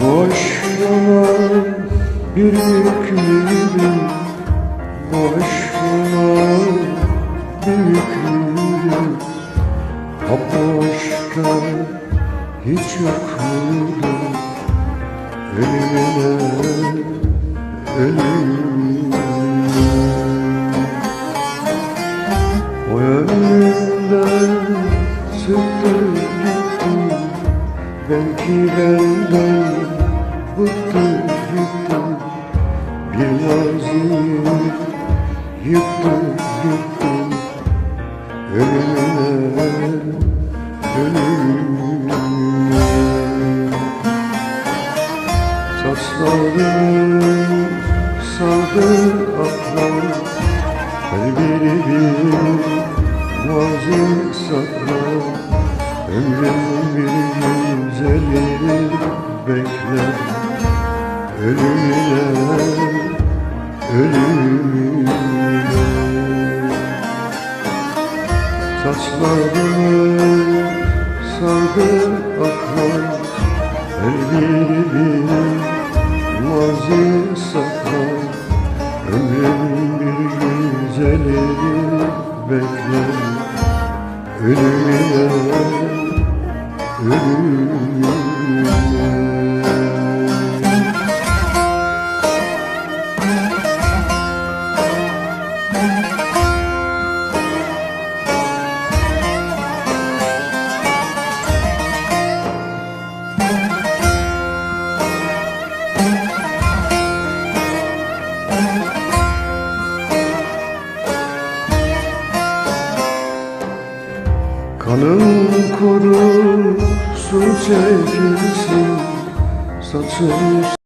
Boş yalan bir yüklüyüm Boş yalan bir yüklüyüm Kapoşta hiç yokluydum. Ölümüne ölümüne. Gitti Belki benden bıktı gitti Bir maziyi yıktı gitti Ölümüne ölümüne Saçlarını sardı aklar Her biri bir mazi saklar Ömrüm bir güzelliği bekler Ölümüne, ölümüne. Saçlarını sardı aklar Her biri bir mazi saklar bir güzelliği bekler Ölümüne, ölümüne Kanım kurusun çekilsin Saçım